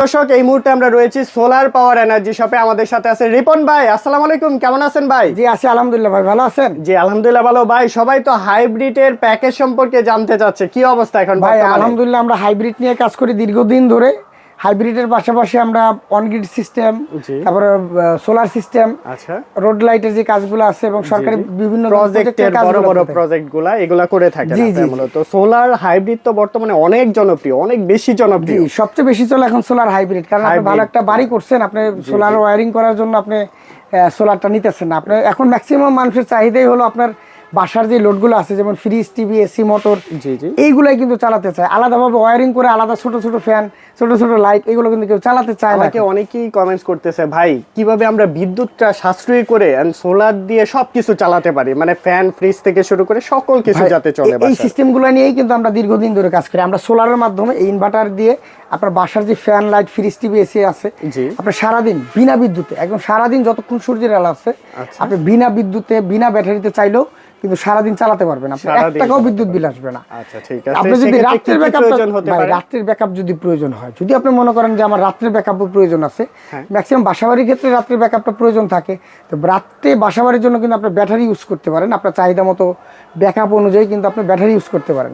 দর্শক এই মুহূর্তে আমরা রয়েছি সোলার পাওয়ার এনার্জি শপে আমাদের সাথে আছে রিপন ভাই। আসসালামু আলাইকুম কেমন আছেন ভাই? জি আছি আলহামদুলিল্লাহ ভাই ভালো আছেন? জি আলহামদুলিল্লাহ ভালো। ভাই সবাই তো হাইব্রিড এর প্যাকেজ সম্পর্কে জানতে চাচ্ছে। কি অবস্থা এখন ভাই আলহামদুলিল্লাহ আমরা হাইব্রিড নিয়ে কাজ করি দীর্ঘদিন ধরে। হাইব্রিডের পাশাপাশি আমরা অনগ্রিড সিস্টেম তারপরে সোলার সিস্টেম আচ্ছা। রোড লাইটের যে কাজগুলো আছে এবং সরকারি বিভিন্ন প্রজেক্টের বড় বড় করতে থাকি। প্রজেক্টগুলা এগুলা করে থাকে। মূলত। সোলার হাইব্রিড তো বর্তমানে অনেক জনপ্রিয় অনেক বেশি জনপ্রিয়। সবচেয়ে বেশি চলে এখন সোলার হাইব্রিড কারণ আপনি ভালো একটা বাড়ি করছেন আপনি সোলার ওয়ারিং করার জন্য আপনি সোলারটা নিতেছেন না। আপনি এখন ম্যাক্সিমাম মানুষের চাহিদাই হলো আপনার বাসার যে লোডগুলো আছে যেমন ফ্রিজ টিভি এসি মোটর এইগুলাই কিন্তু চালাতে চায়। আলাদাভাবে ওয়ারিং করে আলাদা ছোট ছোট ফ্যান ছোট ছোট লাইট এগুলো কিন্তু কেউ চালাতে চায় না। অনেকেই কমেন্টস করতেছে ভাই কীভাবে আমরা বিদ্যুৎটা সাশ্রয়ী করে সোলার দিয়ে সবকিছু চালাতে পারি? মানে ফ্যান ফ্রিজ থেকে শুরু করে সকল কিছু যাতে চলে এই সিস্টেমগুলো নিয়েই কিন্তু আমরা দীর্ঘদিন ধরে কাজ করি। আমরা সোলারের মাধ্যমে এই ইনভার্টার দিয়ে আপনার বাসার যে fan light fridge TV AC আছে জি। আপনি সারাদিন বিনা বিদ্যুতে একদম সারাদিন যতক্ষণ সূর্যের আলো আছে আচ্ছা। আপনি বিনা বিদ্যুতে বিনা ব্যাটারিতে চাইলেও কিন্তু সারাদিন চালাতে পারবেন আপনি। এক টাকাও বিদ্যুৎ বিল আসবে না। আচ্ছা ঠিক আছে। আপনি যদি রাত্রির ব্যাকআপ প্রয়োজন হতে পারে? রাত্রের ব্যাকআপ যদি প্রয়োজন হয় যদি আপনি মনে করেন যে আমার রাত্রির ব্যাকআপ প্রয়োজন আছে। ম্যাক্সিমাম বাসাবাড়ির ক্ষেত্রে রাত্রির ব্যাকআপটা প্রয়োজন থাকে। তো রাত্রে বাসাবাড়ির জন্য কিন্তু আপনি ব্যাটারি ইউজ করতে পারেন। আপনার চাহিদা মতো ব্যাকআপ অনুযায়ী কিন্তু আপনি ব্যাটারি ইউজ করতে পারেন।